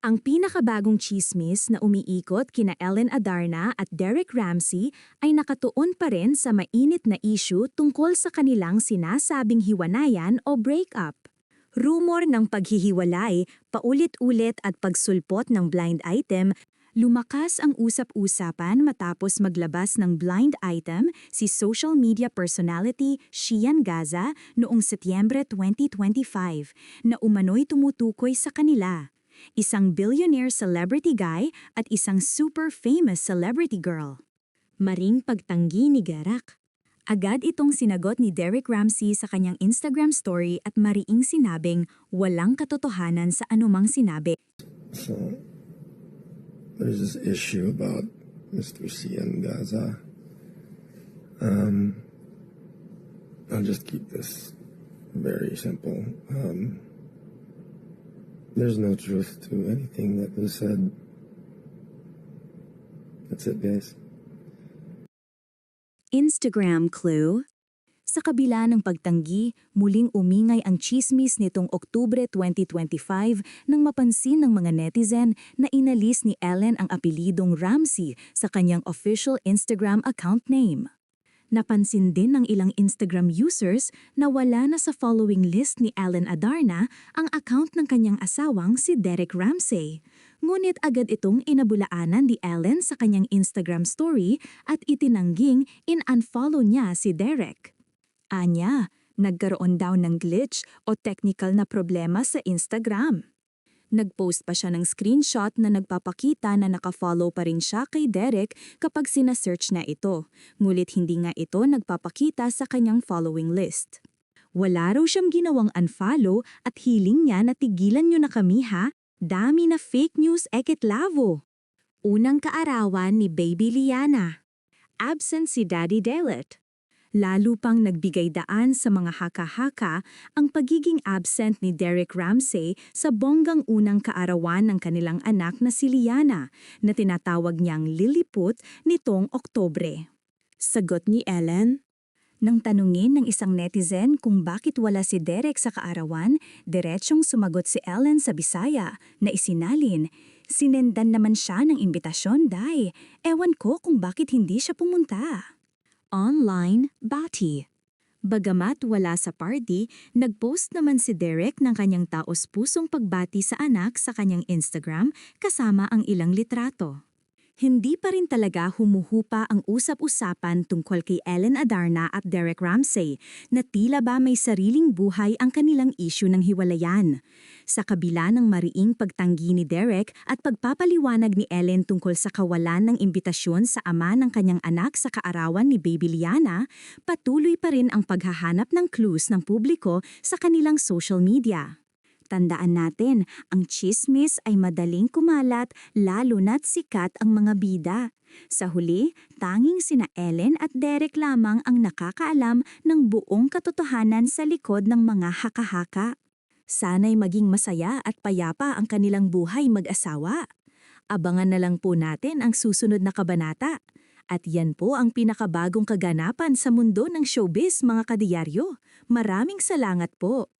Ang pinakabagong chismis na umiikot kina Ellen Adarna at Derek Ramsey ay nakatuon pa rin sa mainit na issue tungkol sa kanilang sinasabing hiwanayan o breakup. Rumor ng paghihiwalay, paulit-ulit at pagsulpot ng blind item, lumakas ang usap-usapan matapos maglabas ng blind item si social media personality Shian Gaza noong Setyembre 2025 na umano'y tumutukoy sa kanila isang billionaire celebrity guy at isang super famous celebrity girl. Maring pagtanggi ni Garak. Agad itong sinagot ni Derek Ramsey sa kanyang Instagram story at mariing sinabing walang katotohanan sa anumang sinabi. So there's this issue about Mr. Cian Gaza. Um, I'll just keep this very simple. Um, there's no truth to anything that was said. That's it, guys. Instagram clue Sa kabila ng pagtanggi, muling umingay ang chismis nitong Oktubre 2025 nang mapansin ng mga netizen na inalis ni Ellen ang apelidong Ramsey sa kanyang official Instagram account name. Napansin din ng ilang Instagram users na wala na sa following list ni Ellen Adarna ang account ng kanyang asawang si Derek Ramsey. Ngunit agad itong inabulaanan ni Ellen sa kanyang Instagram story at itinangging in-unfollow niya si Derek. Anya, nagkaroon daw ng glitch o technical na problema sa Instagram. Nagpost pa siya ng screenshot na nagpapakita na nakafollow pa rin siya kay Derek kapag sinasearch na ito, ngulit hindi nga ito nagpapakita sa kanyang following list. Wala raw siyang ginawang unfollow at hiling niya na tigilan niyo na kami ha, dami na fake news eket lavo. Unang kaarawan ni Baby Liana. Absent si Daddy Delet. Lalo pang nagbigay daan sa mga haka-haka ang pagiging absent ni Derek Ramsey sa bonggang unang kaarawan ng kanilang anak na si Liana na tinatawag niyang Lilliput nitong Oktobre. Sagot ni Ellen, nang tanungin ng isang netizen kung bakit wala si Derek sa kaarawan, diretsyong sumagot si Ellen sa Bisaya na isinalin, sinendan naman siya ng imbitasyon, day. Ewan ko kung bakit hindi siya pumunta. Online Bati Bagamat wala sa party, nagpost naman si Derek ng kanyang taos-pusong pagbati sa anak sa kanyang Instagram kasama ang ilang litrato. Hindi pa rin talaga humuhupa ang usap-usapan tungkol kay Ellen Adarna at Derek Ramsey na tila ba may sariling buhay ang kanilang issue ng hiwalayan. Sa kabila ng mariing pagtanggi ni Derek at pagpapaliwanag ni Ellen tungkol sa kawalan ng imbitasyon sa ama ng kanyang anak sa kaarawan ni Baby Liana, patuloy pa rin ang paghahanap ng clues ng publiko sa kanilang social media. Tandaan natin, ang chismis ay madaling kumalat lalo na't sikat ang mga bida. Sa huli, tanging sina Ellen at Derek lamang ang nakakaalam ng buong katotohanan sa likod ng mga haka-haka. Sana'y maging masaya at payapa ang kanilang buhay mag-asawa. Abangan na lang po natin ang susunod na kabanata. At yan po ang pinakabagong kaganapan sa mundo ng showbiz mga kadiyaryo. Maraming salamat po.